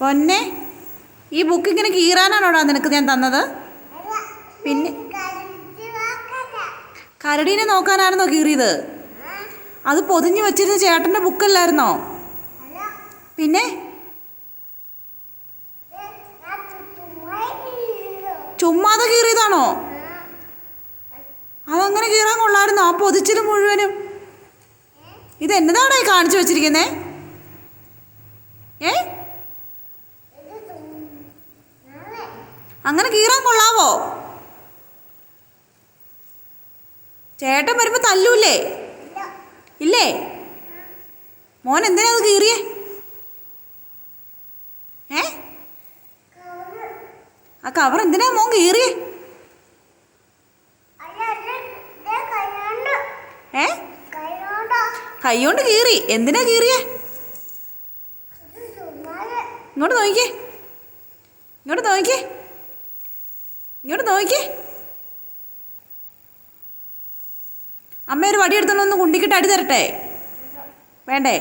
പൊന്നെ ഈ ബുക്ക് ഇങ്ങനെ കീറാനാണോടാ നിനക്ക് ഞാൻ തന്നത്? പിന്നെ കരടീനെ നോക്കാനായിരുന്നോ കീറിയത്? അത് പൊതിഞ്ഞു വെച്ചിരുന്ന ചേട്ടന്റെ ബുക്കല്ലായിരുന്നോ പിന്നെ. ചുമ്മാതെ കീറിയതാണോ? അതങ്ങനെ കീറാൻ കൊള്ളായിരുന്നോ ആ പൊതിച്ചിൽ മുഴുവനും? ഇത് എന്നതാണോ ഈ കാണിച്ചു വെച്ചിരിക്കുന്നേ? അങ്ങനെ കീറാൻ കൊള്ളാവോ? ചേട്ടൻ വരുമ്പോ തല്ലൂല്ലേ? ഇല്ല? മോൻ എന്തിനാ അത് കീറിയേ? ഏ. ആ കവർ എന്തിനാ മോൻ കീറിയേ? ഏ? കൈകൊണ്ടാ കീറി. എന്തിനാ കീറിയേ? ഇങ്ങോട്ട് നോക്കിക്കേ. ഇങ്ങോട്ട് നോക്കിക്കേ. ഇങ്ങോട്ട് നോക്കി അമ്മ ഒരു വടി ഒന്ന് കുണ്ടിക്കിട്ട് അടി തരട്ടെ? വേണ്ടേ?